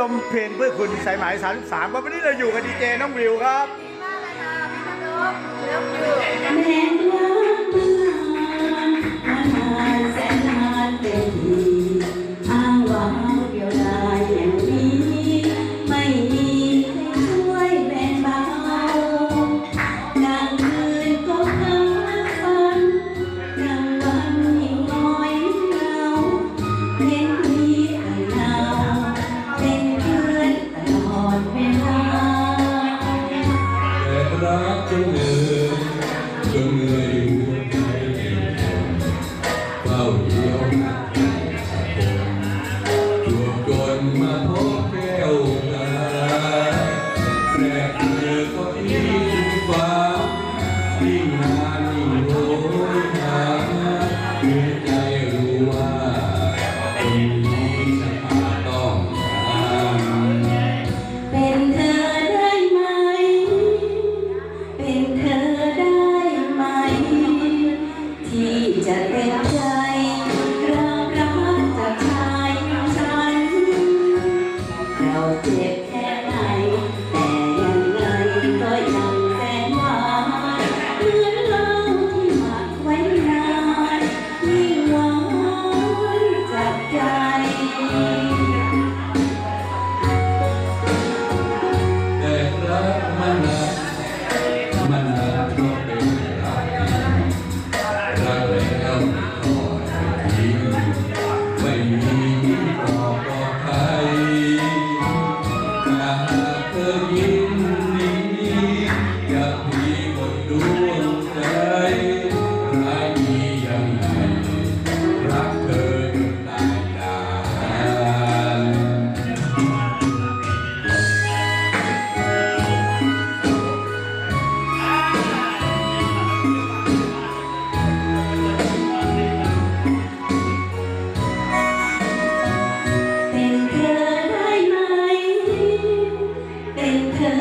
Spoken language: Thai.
รมเพลงเพื่อคุณสายไหมาย33วันนี้เราอยู่กับดีเจน้องวิวครับ ดีมากเลยค่ะพี่นรกเลิฟยู แม่ ลูกจนมาพบแก้วตาแรกเจอก็ที่ฟ้าวิ่ think of